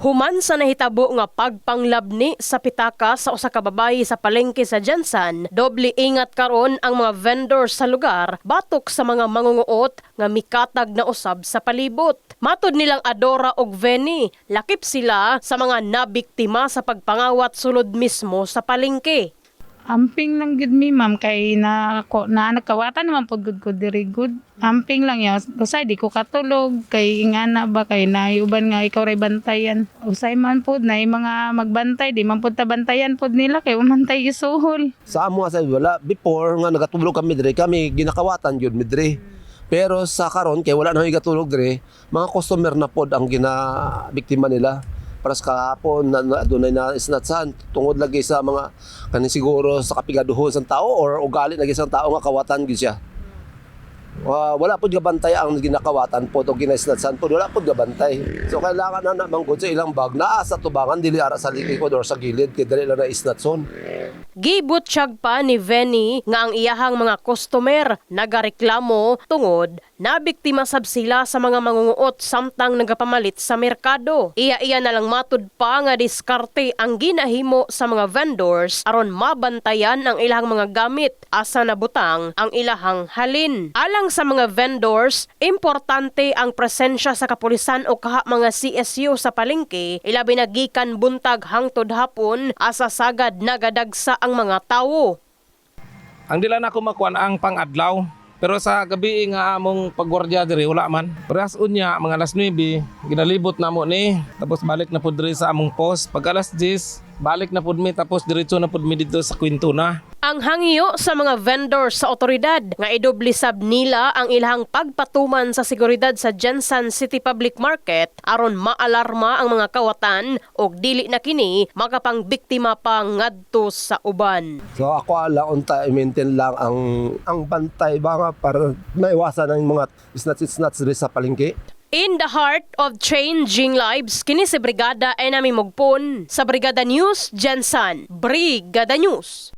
Human sa nahitabo nga pagpanglabni sa pitaka sa usa ka babayi sa palengke sa Jansan, doble ingat karon ang mga vendor sa lugar batok sa mga mangunguot nga mikatag na usab sa palibot. Matod nilang Adora ug Veni, lakip sila sa mga nabiktima sa pagpangawat sulod mismo sa palengke. Amping lang gid mi ma'am kay na ko na nagkawatan naman pud gud ko diri good. Amping lang ya. Usay di ko katulog kay ingana ba kay naiuban nga ikaw ray bantayan. Usay man pud na mga magbantay di man pud ta bantayan pud nila kay umantay isuhol. Sa amo sa wala before nga nagatulog kami dire kami ginakawatan gyud mi dire. Pero sa karon kay wala na may gatulog dire, mga customer na pod ang gina biktima nila. Para sa kahapon na, na dunay na isnatsan tungod lagi sa mga kanin siguro sa kapigaduhon sa tao or ugali lagi sa tao nga kawatan gyud siya. Wa- wala pod gabantay ang ginakawatan pod o ginaisnatsan pod wala pod gabantay. So kailangan na naman sa ilang bag naa sa tubangan dili ara sa likod or sa gilid kay dali lang na isnatson. Gibutsyag pa ni Veni nga ang iyahang mga customer nagareklamo tungod na biktima sab sila sa mga mangunguot samtang nagapamalit sa merkado. Iya-iya na lang matud pa nga diskarte ang ginahimo sa mga vendors aron mabantayan ang ilahang mga gamit asa nabutang ang ilahang halin. Alang sa mga vendors, importante ang presensya sa kapulisan o kaha mga CSU sa palengke ilabi na gikan buntag hangtod hapon asa sagad nagadagsa ang mga tawo. Ang dila na ko makuan ang pangadlaw. Pero sa gabi nga among pagwardya diri wala man. Parehas unya mga alas 9 ginalibot na mo ni tapos balik na pud diri sa among post. Pag alas 10 balik na pud mi tapos diretso na pud mi dito sa Quintuna. Ang hangyo sa mga vendors sa otoridad nga idoblisab nila ang ilahang pagpatuman sa seguridad sa Jensen City Public Market aron maalarma ang mga kawatan og dili na kini makapangbiktima pa ngadto sa uban. So ako ala unta i-maintain lang ang ang bantay ba nga para maiwasan ang mga snatch-snatch diri sa palengke. In the heart of changing lives, kini si Brigada Enami Mugpon sa Brigada News Jensen. Brigada News.